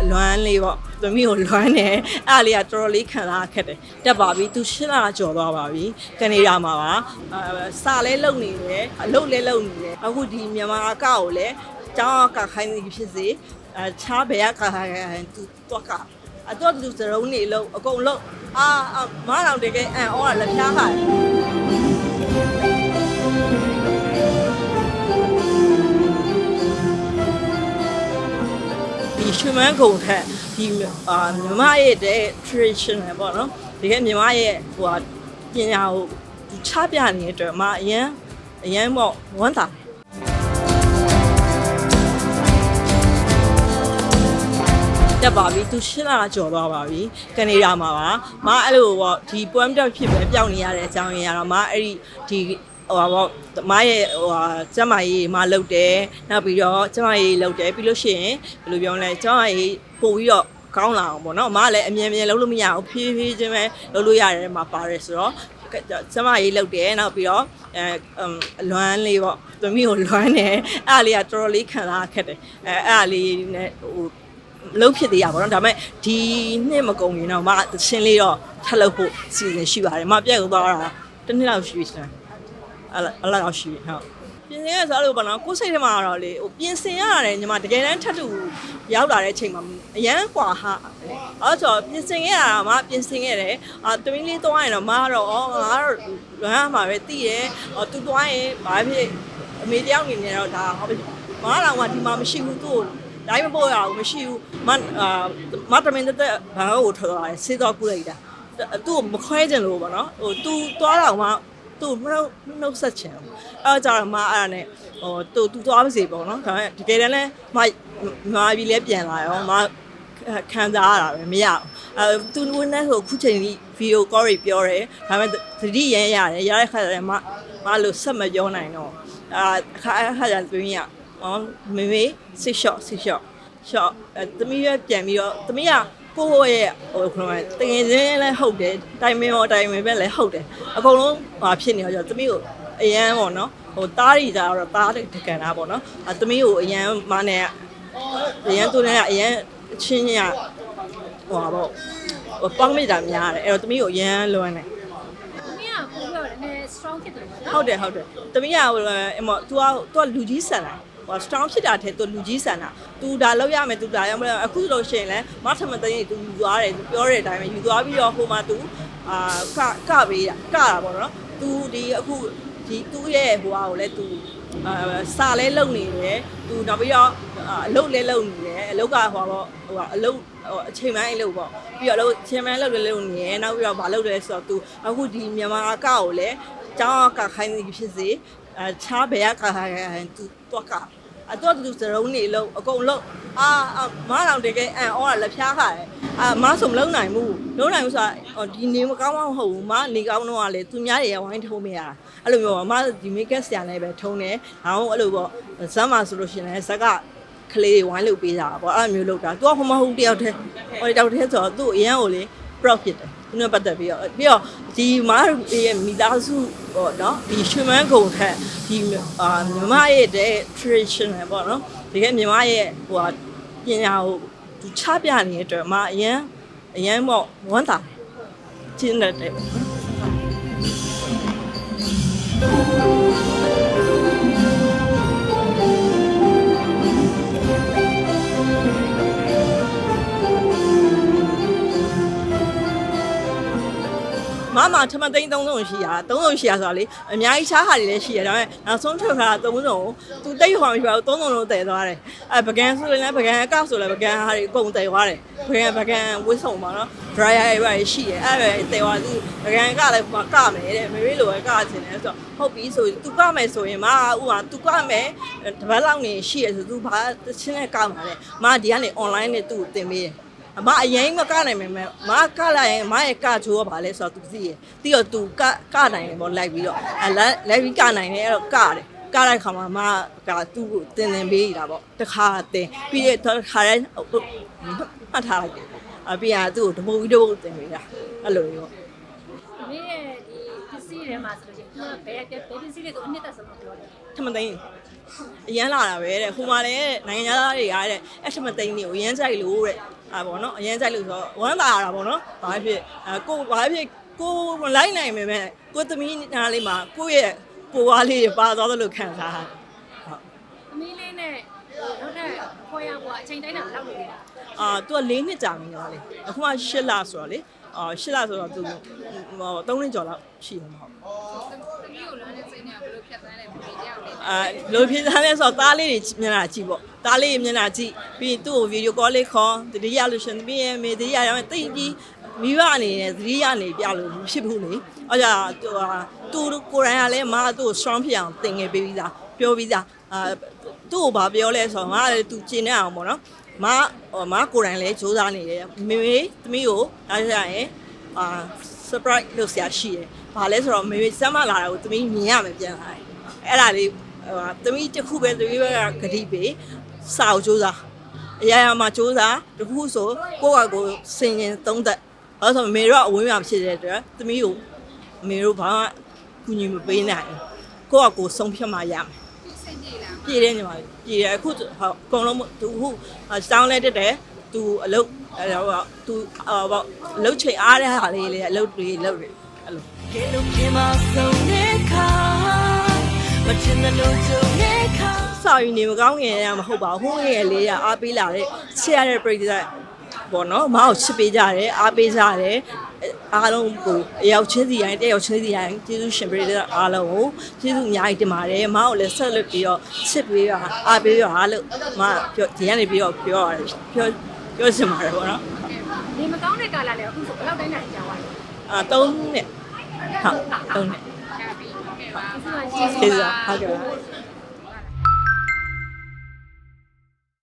အလွမ်းလေးပေါ့သမီးကိုလွမ်းတယ်အဲ့ဒါလေးကတော်တော်လေးခံစားခက်တယ်တက်ပါပြီသူရှင်းလာကြော်သွားပါပြီကနေဒါမှာပါအဲစာလဲလုံနေတယ်အလုပ်လဲလုံနေတယ်အခုဒီမြန်မာအကောက်ကိုလည်းကျောင်းအကခိုင်းနေဖြစ်စေအဲချားဘယ်ကခိုင်းသူတော့ကအတော့သူစရုံးနေလို့အကုန်လုံးအာအာမအောင်တကယ်အန်အော်လက်ဖြားခါတယ် မန်းကုံထက်ဒီအာမြမရဲ့တဲ့ traditional ပေါ့နော်တကယ်မြမရဲ့ဟိုဟာပညာကိုသူချပြနေတဲ့အတွက်မအရင်အရင်ပေါ့ဝမ်းသာတက်ပါပြီသူရှင်းလာတာကြော်သွားပါပြီကနေဒါမှာပါမအဲ့လိုပေါ့ဒီပွဲမတက်ဖြစ်ပဲပျောက်နေရတဲ့အကြောင်းရင်းကတော့မအဲ့ဒီဒီ ဟိုပါပေါ့မရဲ့ဟိုဟာကျမကြီးမလုပ်တယ်နောက်ပြီးတော့ကျမကြီးလုပ်တယ်ပြီးလို့ရှိရင်ဘယ်လိုပြောလဲကျမကြီးပို့ပြီးတော့ကောင်းလာအောင်ပေါ့နော်အမကလည်းအမြင်အမြင်လုပ်လို့မရအောင်ဖြည်းဖြည်းချင်းပဲလုပ်လို့ရတယ်မှာပါတယ်ဆိုတော့ကျမရေးလုပ်တယ်နောက်ပြီးတော့အဲအလွမ်းလေးပေါ့သမီးကိုလွမ်းတယ်အဲ့ဒါလေးကတော်တော်လေးခံစားခက်တယ်အဲအဲ့ဒါလေးနဲ့ဟိုလုံးဖြစ်သေးရပါတော့ဒါပေမဲ့ဒီနှစ်မကုန်ရင်တော့မသချင်းလေးတော့ထပ်လုပ်ဖို့စီစဉ်ရှိပါတယ်မပြတ်သွားတာတစ်နှစ်လောက်ရှိပြီစတယ် အဲ့အဲ့လောက်ရှိပြီဟုတ်ပြင်ဆင်ရဆိုလို့ပေါ့နော်ကိုယ်စိတ်ထဲမှာတော့လေဟိုပြင်ဆင်ရတယ်ညီမတကယ်တမ်းထပ်တူရောက်လာတဲ့အချိန်မှာအရန်กว่าဟာအဲ့ဆိုပြင်ဆင်ရတာမှပြင်ဆင်ရတယ်အာတမင်းလေးသွားရင်တော့မကတော့ဩငါကတော့လွမ်းရမှာပဲတည်တယ်ဟောသူသွားရင်ဘာဖြစ်အမေတယောက်အနေနဲ့တော့ဒါဟောမကတော့ကဒီမှာမရှိဘူးသူ့ကိုတိုင်းမပို့ရဘူးမရှိဘူးမအာမတမင်းတဲ့ဘာကိုထော်သွားတယ်စေးတော့ကုလိုက်တာသူ့ကိုမခွဲကြလို့ပေါ့နော်ဟိုသူသွားတော့မှ သူ့နှုတ်နှုတ်ဆက်ချင်အဲကြတော့မအဲ့ဒါနဲ့ဟိုသူသူသွားပါစေပေါ့နော်ဒါပေမဲ့တကယ်တမ်းလဲမမာပြီးလဲပြန်လာရောမခံစားရတာပဲမရဘူးအဲသူဝင်နေဆိုခုချိန်ကြီးဗီဒီယိုကောတွေပြောတယ်ဒါပေမဲ့သတိရရရတယ်ရတဲ့ခါကျရင်မမလို့ဆက်မပြောနိုင်တော့အာအခါအခါကျတွင်းရအော်မေမေစစ်ရှော့စစ်ရှော့ရှော့အဲသမီးရပြန်ပြီးတော့သမီးက ကိုယ့်ရဲ့ဟိုခလုံးတငယ်ချင်းလည်းဟုတ်တယ်တိုင်မင်ရောတိုင်မင်ပဲလည်းဟုတ်တယ်အကုန်လုံးဟာဖြစ်နေတော့သမီးကိုအရန်ပေါ့နော်ဟိုတားရီကြတော့တားတဲ့ကန်တာပေါ့နော်အသမီးကိုအရန်မနဲ့အရန်သူနဲ့ကအရန်ချင်းရဟိုပါပေါ့ဟိုပေါင်းမိတာများတယ်အဲ့တော့သမီးကိုအရန်လွမ်းတယ်မင်းကပို့ပြီးတော့နည်းနည်း strong ဖြစ်တယ်ပေါ့နော်ဟုတ်တယ်ဟုတ်တယ်တမီးကဟိုအမ तू က तू ကလူကြီးဆန်လာဟို strong ဖြစ်တာတဲ့သူလူကြီးဆန်တာသူဒါလောက်ရမယ်သူဒါရမယ်အခုလို့ရှိရင်လည်းမထမသိရင်သူယူသွားတယ်သူပြောတဲ့အတိုင်းပဲယူသွားပြီးတော့ဟိုမှာသူအာကကပေးတာကတာပေါ့နော်သူဒီအခုဒီသူ့ရဲ့ဟိုဟာကိုလည်းသူအာစာလဲလုံနေတယ်သူနောက်ပြီးတော့အလုပ်လဲလုံနေတယ်အလုပ်ကဟိုပေါ့ဟိုအလုပ်အချိန်ပိုင်းအလုပ်ပေါ့ပြီးတော့အလုပ်အချိန်ပိုင်းလုပ်လဲလုံနေတယ်နောက်ပြီးတော့မလုပ်လဲဆိုတော့သူအခုဒီမြန်မာကကိုလည်းကျောင်းကခိုင်းနေဖြစ်စေအဲချားဘယ်ကခိုင်းသူတွက်က အတော့သူစရုံးနေလို့အကုန်လုံးအာအာမအောင်တကယ်အန်အော်လက်ဖြားခါတယ်အာမဆိုမလုံးနိုင်ဘူးလုံးနိုင်ဘူးဆိုတာဒီနေမကောင်းမဟုတ်ဘူးမနေကောင်းတော့ကလေသူများတွေဝိုင်းထုံးမရတာအဲ့လိုမျိုးမဒီမိတ်ကက်ဆရာနဲ့ပဲထုံးတယ်ဒါအောင်အဲ့လိုပေါ့ဇက်မှာဆိုလို့ရှိရင်ဇက်ကကလေးဝိုင်းလုပ်ပေးတာပေါ့အဲ့လိုမျိုးလုပ်တာသူကဟိုမဟုတ်တယောက်တည်းဟိုတယောက်တည်းဆိုတော့သူ့အရန်ကိုလေ proud ဖြစ်တယ်သူနဲ့ပတ်သက်ပြီးတော့ပြီးတော့ဒီမားရဲ့မိသားစုပေါ့နော်ဒီရွှေမန်းကုံထက်ဒီအာမြမရဲ့တဲ့ traditional ပေါ့နော်တကယ်မြမရဲ့ဟိုဟာပညာကိုသူချပြနေတဲ့အတွက်မအရင်အရင်ပေါ့ဝမ်းသာကျင်းတဲ့တဲ့ ပေါ့နော်မမထမသိန်း30ရှိရ30ရှိရဆိုတာလေအများကြီးရှားဟာတွေလည်းရှိရဒါပေမဲ့နောက်ဆုံးထွက်ခါ30ကိုသူတိတ်ဟောင်ပြပါ30လုံးတည်သွားတယ်အဲပကံဆိုရင်လည်းပကံအကောက်ဆိုလည်းပကံဟာတွေအကုန်တည်သွားတယ်ပကံပကံဝစ်ဆောင်ပါနော် dryer တွေပါရှိတယ်အဲပဲတည်သွားသူပကံကလည်းဟိုကမယ်တဲ့မေမေလိုပဲကချင်တယ်ဆိုတော့ဟုတ်ပြီဆိုသူကမယ်ဆိုရင်မဥမာသူကမယ်တပတ်လောက်နေရှိရဆိုသူဘာချင်းနဲ့ကမှာလဲမဒီကနေ online နဲ့သူ့ကိုတင်ပေးတယ် အမအရင်မကနိုင်မယ်မကလာရင်မရဲ့ကချိုးကဘာလဲဆိုတော့ तू သိရပြီးတော့ तू ကကနိုင်တယ်ပေါ့လိုက်ပြီးတော့အဲလိုက်ပြီးကနိုင်တယ်အဲ့တော့ကတယ်ကတဲ့ခါမှာမကသူ့ကိုတင်တင်ပေးတာပေါ့တခါတင်ပြီးတော့တခါလဲမှတ်ထားလိုက်တယ်အပြီးอ่ะသူ့ကိုတပုတ်ပြီးတပုတ်တင်ပေးတာအဲ့လိုမျိုးပေါ့ မင်းရဲ့ဒီပစ္စည်းတွေမှာဆိုလို့ရှိရင် ဘယ်ဘယ်ပစ္စည်းလေးကိုအနှစ်သက်ဆုံးလို့ပြောတယ် ထမသိန်းအရန်လာတာပဲတဲ့ဟိုမှာလည်းနိုင်ငံသားတွေကတဲ့အဲ့ထမသိန်းတွေကိုအရန်ကြိုက်လို့တဲ့ အာပေါ့နော်အရန်ကြိုက်လို့ဆိုတော့ဝမ်းသာရတာပေါ့နော်ဘာဖြစ်အဲကိုဘာဖြစ်ကိုမလိုက်နိုင်ပေမဲ့ကိုသမီးနားလေးမှာကိုယ့်ရဲ့ပိုဝါးလေးတွေပါသွားသလိုခံစားဟုတ်သမီးလေးနဲ့နောက်ထပ်ခွဲရကွာအချိန်တိုင်းတာလောက်နေတယ်အာသူက၄နှစ်ကြာပြီလားလေအခုမှ၈လဆိုတော့လေအာ၈လဆိုတော့သူဟို၃နှစ်ကျော်လောက်ရှိမှာမဟုတ်သမီးကိုလွမ်းတဲ့စိတ်နဲ့ဘယ်လိုဖြတ်သန်းလဲပြည်တယောက်လေးအာလိုဖြစ်သားလဲဆိုတော့သားလေးတွေမျက်နှာကြည့်ပေါ့ သားလေးမျက်နှာကြည့်ပြီးရင်သူ့ကိုဗီဒီယိုကောလေးခေါ်တတိယလို့ရှရင်သမီးရဲ့မေတတိယရမယ်တိတ်ပြီးမိဘအနေနဲ့သတိရနေပြလို့မဖြစ်ဘူးလေအဲကြောင့်သူဟာသူကိုယ်တိုင်ကလည်းမသူ့ကို strong ဖြစ်အောင်သင်ငယ်ပေးပြီးသားပြောပြီးသားအာသူ့ကိုဘာပြောလဲဆိုတော့ငါလည်းသူကျင်နေအောင်ပေါ့နော်မဟိုမကိုယ်တိုင်လည်းစူးစမ်းနေတယ်မေမေသမီးကိုအားရရင်အာ surprise လုပ်ဆရာရှိတယ်ဘာလဲဆိုတော့မေမေစမ်းမလာတာကိုသမီးမြင်ရမယ်ပြန်လာတယ်အဲ့ဒါလေးဟိုဟာသမီးတစ်ခုပဲသမီးဘက်ကဂတိပေး စာအုပ်စူးစားအရာရာမှာစူးစားတစ်ခုဆိုကိုယ့်ဟာကိုယ်စင်ရင်သုံးသက်အဲဆိုမေတို့ကအဝင်းမှာဖြစ်တဲ့အတွက်သမီးကိုမေတို့ဘာမှကူညီမပေးနိုင်ဘူးကိုယ့်ဟာကိုယ်ဆုံးဖြတ်မှရမယ်သူစိတ်ကြည်လားပြည်တယ်ညီမလေးပြည်တယ်အခုဟုတ်အကုန်လုံးသူအခုစောင်းလဲတက်တယ်သူအလုပ်အဲတော့သူအော်ပေါ့အလုပ်ချိန်အားတဲ့ဟာလေးလေအလုပ်တွေလုပ်တယ်အဲ့လို que lo que más son de ca machina lo yo de ca စာယူနေမကောင်းငယ်ရမဟုတ်ပါဘူးဟိုးငယ်လေးကအားပေးလာတဲ့ချစ်ရတဲ့ပြည်သက်ပေါ့နော်မအောင်ချစ်ပေးကြတယ်အားပေးကြတယ်အားလုံးကိုအရောက်ချင်းစီတိုင်းတယောက်ချင်းစီတိုင်းကျေးဇူးရှင်ပြည်သက်အားလုံးကိုကျေးဇူးအများကြီးတင်ပါတယ်မအောင်လည်းဆက်လက်ပြီးတော့ချစ်ပေးရအားပေးရအားလို့မပြောဒီကနေပြီးတော့ပြောရတယ်ပြောပြောချင်ပါတယ်ပေါ့နော်ဒီမကောင်းတဲ့ကာလလည်းအခုဆိုဘယ်လောက်တိုင်းတာကြာသွားလဲအာ၃နှစ်ဟုတ်၃နှစ်ချာပြီးဟုတ်ကဲ့ပါအခုမှကျေးဇူးကျေးဇူးပါပါဟုတ်ကဲ့ပါ